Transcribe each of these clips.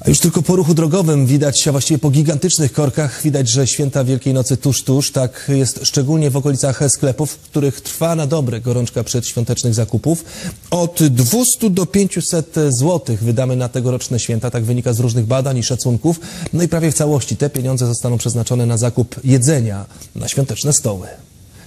A już tylko po ruchu drogowym widać, a właściwie po gigantycznych korkach, widać, że święta Wielkiej Nocy tuż, tuż. Tak jest szczególnie w okolicach sklepów, w których trwa na dobre gorączka przedświątecznych zakupów. Od 200 do 500 zł wydamy na tegoroczne święta, tak wynika z różnych badań i szacunków. No i prawie w całości te pieniądze zostaną przeznaczone na zakup jedzenia na świąteczne stoły.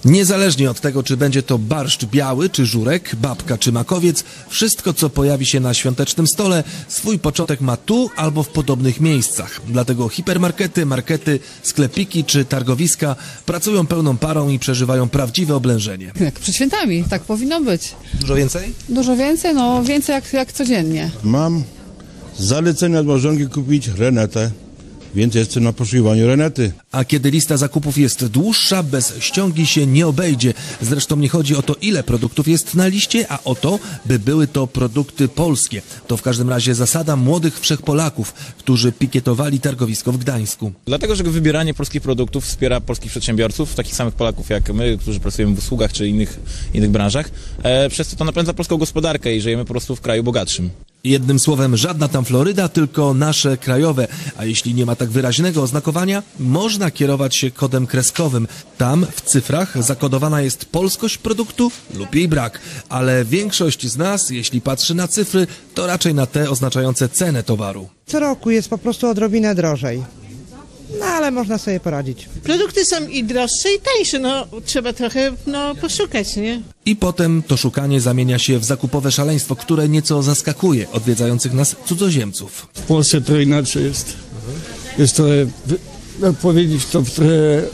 Niezależnie od tego, czy będzie to barszcz biały, czy żurek, babka, czy makowiec, wszystko, co pojawi się na świątecznym stole, swój początek ma tu albo w podobnych miejscach. Dlatego hipermarkety, markety, sklepiki czy targowiska pracują pełną parą i przeżywają prawdziwe oblężenie. Jak przed świętami, tak powinno być. Dużo więcej? Dużo więcej, no więcej jak, jak codziennie. Mam zalecenie od małżonki kupić Renetę, więc jestem na poszukiwaniu Renety. A kiedy lista zakupów jest dłuższa, bez ściągi się nie obejdzie. Zresztą nie chodzi o to, ile produktów jest na liście, a o to, by były to produkty polskie. To w każdym razie zasada młodych wszechpolaków, którzy pikietowali targowisko w Gdańsku. Dlatego, że wybieranie polskich produktów wspiera polskich przedsiębiorców, takich samych Polaków jak my, którzy pracujemy w usługach czy innych, innych branżach. E, przez co to napędza polską gospodarkę i żyjemy po prostu w kraju bogatszym. Jednym słowem, żadna tam Floryda, tylko nasze krajowe. A jeśli nie ma tak wyraźnego oznakowania, można kierować się kodem kreskowym. Tam w cyfrach zakodowana jest polskość produktu lub jej brak. Ale większość z nas, jeśli patrzy na cyfry, to raczej na te oznaczające cenę towaru. Co roku jest po prostu odrobinę drożej. No ale można sobie poradzić. Produkty są i droższe, i tańsze. No, trzeba trochę no, poszukać, nie? I potem to szukanie zamienia się w zakupowe szaleństwo, które nieco zaskakuje odwiedzających nas cudzoziemców. W Polsce to inaczej jest. Jest to, jak powiedzieć, to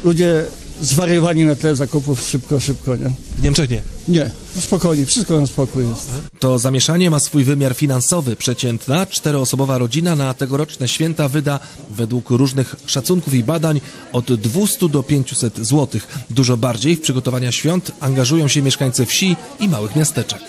ludzie zwariowani na tle zakupów szybko, szybko, nie? W Niemczech nie. Nie, no spokojnie, wszystko na spokój jest. To zamieszanie ma swój wymiar finansowy. Przeciętna czteroosobowa rodzina na tegoroczne święta wyda według różnych szacunków i badań od 200 do 500 zł. Dużo bardziej w przygotowania świąt angażują się mieszkańcy wsi i małych miasteczek.